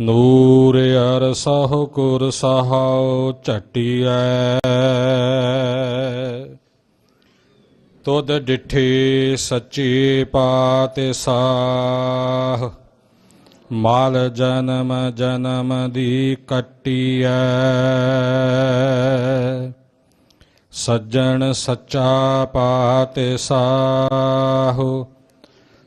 ਨੂਰ ਅਰਸਹੁ ਕੁਰ ਸਹਾਉ ਝਟਿਐ। ਤੁਧ ਡਿਠੇ ਸੱਚੇ ਪਾਤਿ ਸਾਹ ਮਾਲ ਜਨਮ ਜਨਮ ਦੀ ਕੱਟੀਐ। ਸੱਜਣ ਸੱਚਾ ਪਾਤਿ ਸਾਹੁ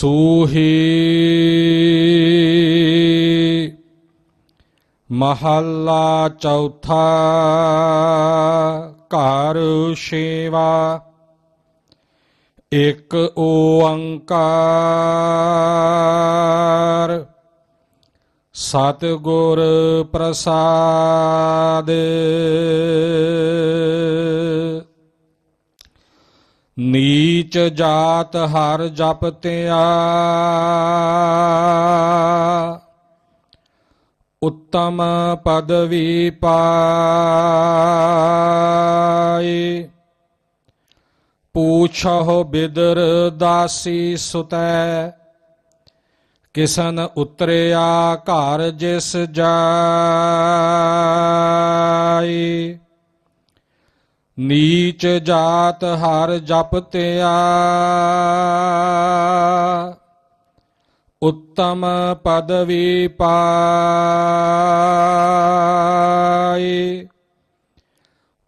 ਸੂਹੀ। ਮਹੱਲਾ ਚੌਥਾ ਘਰ ਸੇਵਾ। ਇਕ ਓੰਕਾਰ। ਸਤਿਗੁਰ ਪ੍ਰਸਾਦ। ਨੀਚ ਜਾਤ ਹਰ ਜਪਤਿਆ ਉੱਤਮ ਪਦਵੀ ਪਾਏ ਪੂਛੋ ਬਿਦਰ ਦਾਸੀ ਸੁਤੈ। ਕਿਸਨ ਉਤਰਿਆ ਘਰ ਜਿਸ ਜਾਈ ਨੀਚ ਜਾਤ ਹਰ ਜਪਤਿਆ ਉੱਤਮ ਪਦਵੀ ਪਾਈ।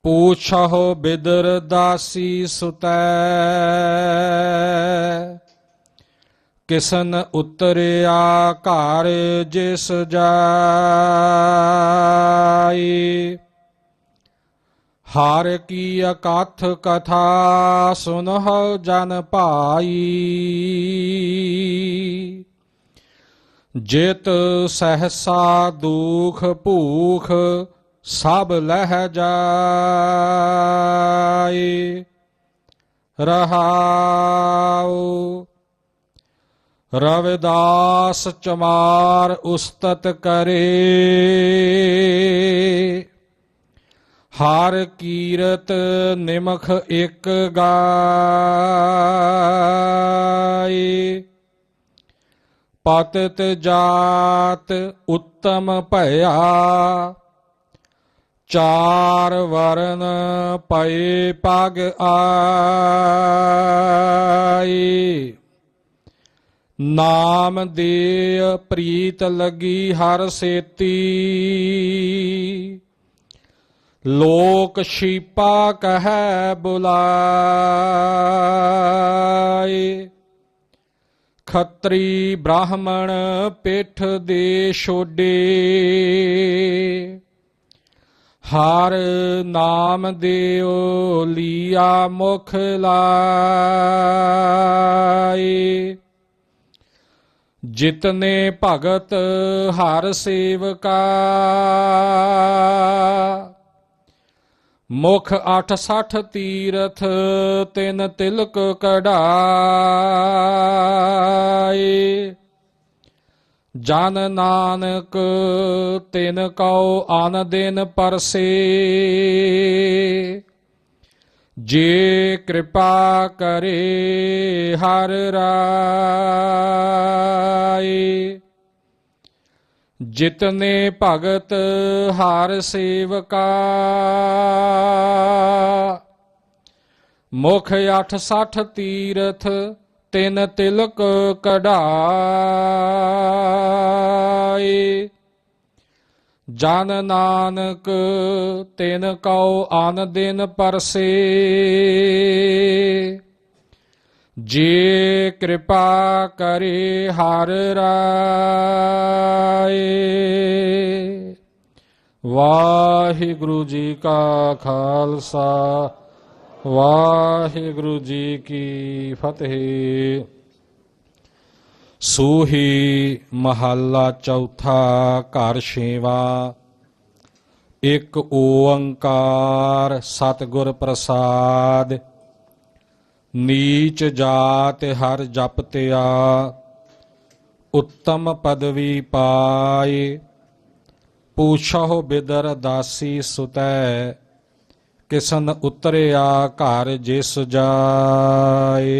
ਪੂਛੋ ਬਿਦਰ ਦਾਸੀ ਸੁਤੈ। ਕਿਸਨ ਉਤਰਿਆ ਘਰ ਜਿਸ ਜਾ। ਹਰ ਕੀ ਅਕਥ ਕਥਾ ਸੁਨਹੁ ਜਨ ਭਾਈ। ਜਿਤ ਸਹਸਾ ਦੁਖ ਭੂਖ ਸਭ ਲਹਿ ਜਾਏ। ਰਹਾਉ। ਰਵਿਦਾਸ ਚਮਾਰ ਉਸਤਤ ਕਰੇ। ਹਰ ਕੀਰਤ ਨਿਮਖ ਇੱਕ ਗਾਏ ਪਤਿਤ ਜਾਤ ਉੱਤਮ ਭਇਆ, ਚਾਰ ਵਰਨ ਪਏ ਪਗ ਆਈ। ਨਾਮ ਦੇ ਪ੍ਰੀਤ ਲੱਗੀ ਹਰ ਸੇਤੀ। ਲੋਕ ਸ਼ੀਪਾ ਕਹੈ ਬੁਲਾਏ। ਖੱਤਰੀ ਬ੍ਰਾਹਮਣ ਪਿੱਠ ਦੇ ਛੋਡੇ। ਹਰ ਨਾਮ ਦਿਓ ਲੀਆ ਮੁਖ ਲਾਏ। ਜਿਤਨੇ ਭਗਤ ਹਰ ਸੇਵਕਾ ਮੁਖ 86 ਤੀਰਥ ਤਿਨ ਤਿਲਕ ਕਢਾਏ। ਜਨ ਨਾਨਕ, ਤਿਨ ਕਉ ਆਨ ਦਿਨ ਪਰਸੇ। ਜੇ ਕਿਰਪਾ ਕਰੇ ਹਰ ਰਾਏ। ਜਿਤਨੇ ਭਗਤ ਹਰ ਸੇਵਕਾ। ਮੁਖ 86 ਤੀਰਥ ਤਿੰਨ ਤਿਲਕ ਕਢਾਏ। ਜਨ ਨਾਨਕ ਤਿਨ ਕਉ ਆਨ ਦਿਨ ਪਰਸੇ। ਜੇ ਕਿਰਪਾ ਕਰੇ ਹਰ ਰਾਏ। ਵਾਹਿਗੁਰੂ ਜੀ ਕਾ ਖਾਲਸਾ, ਵਾਹਿਗੁਰੂ ਜੀ ਕੀ ਫਤਿਹ। ਸੂਹੀ ਮਹੱਲਾ ਚੌਥਾ ਘਰ ਛੇਵਾ। ਇੱਕ ਓੰਕਾਰ ਸਤਿਗੁਰ ਪ੍ਰਸਾਦ ਨੀਚ ਜਾਤ ਹਰ ਜਪਤਿਆ ਉੱਤਮ ਪਦਵੀ ਪਾਏ ਪੂਛੋ ਬਿਦਰ ਦਾਸੀ ਸੁਤੈ, ਕਿਸਨ ਉਤਰਿਆ ਘਰ ਜਿਸ ਜਾਏ।